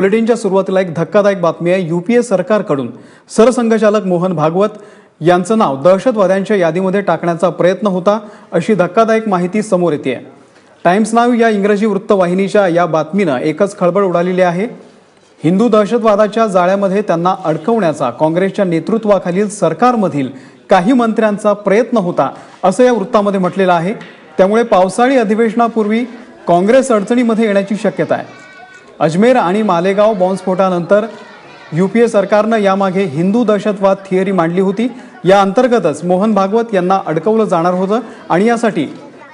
बुलेटिनच्या सुरुवातीला एक धक्कादायक बातमी आहे. युपीए सरकारकडून सरसंघचालक मोहन भागवत यांचं नाव दहशतवाद्यांच्या यादीमध्ये टाकण्याचा प्रयत्न होता अशी धक्कादायक माहिती समोर येते. टाइम्स नाव या इंग्रजी वृत्तवाहिनीच्या या बातमीनं एकच खळबळ उडालेली आहे. हिंदू दहशतवादाच्या जाळ्यामध्ये त्यांना अडकवण्याचा काँग्रेसच्या नेतृत्वाखालील सरकारमधील काही मंत्र्यांचा प्रयत्न होता असं या वृत्तामध्ये म्हटलेलं आहे. त्यामुळे पावसाळी अधिवेशनापूर्वी काँग्रेस अडचणीमध्ये येण्याची शक्यता आहे. अजमेर आणि मालेगाव बॉम्बस्फोटानंतर यू पी ए सरकारनं यामागे हिंदू दहशतवाद थिअरी मांडली होती. या अंतर्गतच मोहन भागवत यांना अडकवलं जाणार होतं आणि यासाठी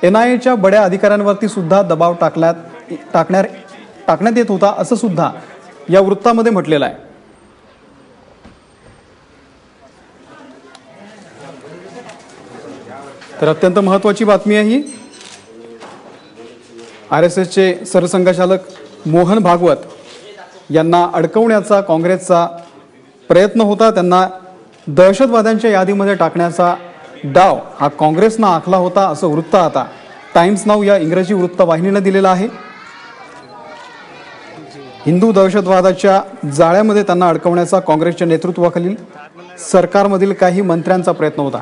एन आय एच्या बड्या अधिकाऱ्यांवरती सुद्धा दबाव टाकल्यात टाकण्यात टाकण्यात येत होता असं सुद्धा या वृत्तामध्ये म्हटलेलं आहे. तर अत्यंत महत्वाची बातमी आहे ही. आर एस एसचे सरसंघचालक मोहन भागवत यांना अडकवण्याचा काँग्रेसचा प्रयत्न होता. त्यांना दहशतवाद्यांच्या यादीमध्ये टाकण्याचा डाव हा काँग्रेसनं आखला होता असं वृत्त आता टाइम्स नाव या इंग्रजी वृत्तवाहिनीनं दिलेलं आहे. हिंदू दहशतवादाच्या जाळ्यामध्ये त्यांना अडकवण्याचा काँग्रेसच्या नेतृत्वाखालील सरकारमधील काही मंत्र्यांचा प्रयत्न होता.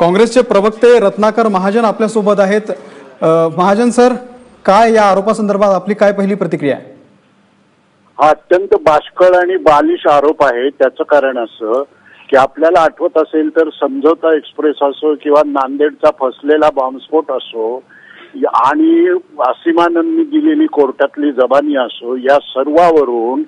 काँग्रेसचे प्रवक्ते रत्नाकर महाजन आपल्यासोबत आहेत. महाजन सर काय या आरोपासंदर्भात आपली काय पहिली प्रतिक्रिया आहे? हा अत्यंत बाष्कळ आणि बालिश आरोप आहे. त्याचं कारण असं की आपल्याला आठवत असेल तर समझोता एक्सप्रेस असो किंवा नांदेडचा फसलेला बॉम्बस्फोट असो आणि असीमानंदनी दिलेली कोर्टातली जबानी असो या सर्वावरून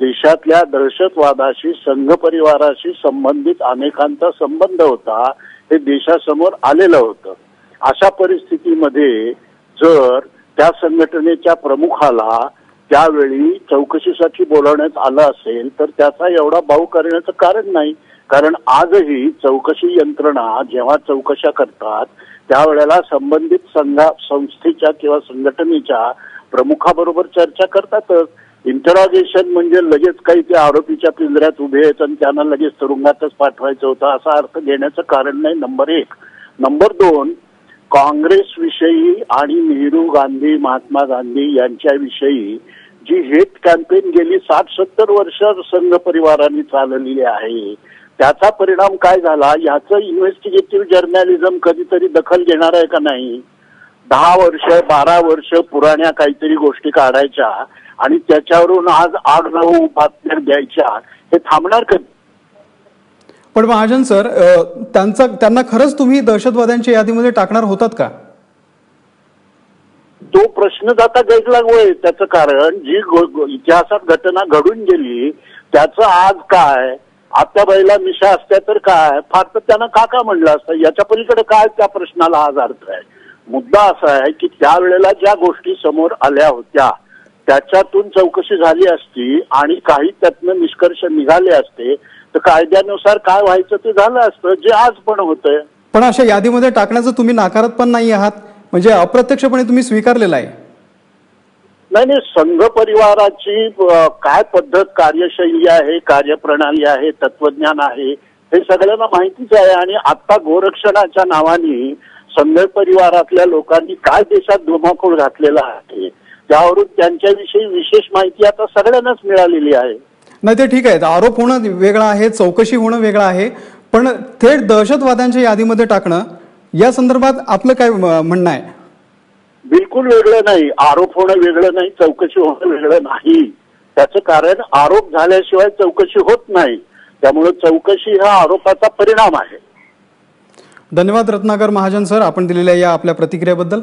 देशातल्या दहशतवादाशी संघ परिवाराशी संबंधित अनेकांचा संबंध होता हे देशासमोर आलेलं होतं. अशा परिस्थितीमध्ये जर त्या संघटनेच्या प्रमुखाला त्यावेळी चौकशीसाठी बोलावण्यात आलं असेल तर त्याचा एवढा भाऊ करण्याचं कारण नाही. कारण आजही चौकशी यंत्रणा जेव्हा चौकशा करतात त्यावेळेला संबंधित संघा संस्थेच्या किंवा संघटनेच्या प्रमुखाबरोबर चर्चा करतातच. इंटरॉगेशन म्हणजे लगेच काही ते आरोपीच्या पिंजऱ्यात उभे आहेत आणि त्यांना लगेच तुरुंगातच पाठवायचं होतं असा अर्थ घेण्याचं कारण नाही नंबर एक. नंबर दोन काँग्रेस विषयी आणि नेहरू गांधी महात्मा गांधी यांच्याविषयी जी हेट कॅम्पेन गेली साठ सत्तर वर्ष संघ परिवाराने चालवलेली आहे त्याचा परिणाम काय झाला? याचं इन्व्हेस्टिगेटिव्ह जर्नलिझम कधीतरी दखल घेणार आहे का नाही? दहा वर्ष बारा वर्ष पुराण्या काहीतरी गोष्टी काढायच्या आणि त्याच्यावरून आज आग नऊ बातम्या द्यायच्या हे थांबणार कधी? पण महाजन सर त्यांचा त्यांना खरंच तुम्ही दहशतवाद्यांच्या यादीमध्ये टाकणार होतात का? तो प्रश्नच आता गैरलागू त्याचं कारण जी इतिहासात घटना घडून गेली त्याचं आज काय आत्या बाईला मिशा असत्या तर काय फार तर त्यानं का म्हणलं असतं? याच्या पलीकडे काय त्या प्रश्नाला आज अर्थ आहे? मुद्दा असा आहे की त्यावेळेला ज्या गोष्टी समोर आल्या होत्या त्याच्यातून चौकशी झाली असती आणि काही त्यातनं निष्कर्ष निघाले असते तर कायद्यानुसार काय व्हायचं ते झालं असतं जे आज पण होतंय. पण अशा यादीमध्ये टाकण्याचं तुम्ही नाकारत पण नाही आहात म्हणजे अप्रत्यक्षपणे तुम्ही स्वीकारलेलं आहे. नाही नाही संघ परिवाराची काय पद्धत कार्यशैली आहे कार्यप्रणाली आहे तत्वज्ञान आहे हे सगळ्यांना माहितीच आहे. आणि आता गोरक्षणाच्या नावाने संघ परिवारातल्या लोकांनी काय देशात धुमाकूळ घातलेला आहे त्यावरून त्यांच्याविषयी विशेष माहिती आता सगळ्यांनाच मिळालेली आहे. नाही ते ठीक आहे आरोप होणं वेगळं आहे चौकशी होणं वेगळं आहे. पण थेट दहशतवाद्यांच्या यादीमध्ये टाकणं या संदर्भात आपलं काय म्हणणं आहे? बिलकुल वेगळं नाही. आरोप होणं वेगळं नाही चौकशी होणं वेगळं नाही. त्याचं कारण आरोप झाल्याशिवाय चौकशी होत नाही. त्यामुळे चौकशी हा आरोपाचा परिणाम आहे. धन्यवाद रत्नाकर महाजन सर. आपण दिलेल्या या आपल्या प्रतिक्रियेबद्दल.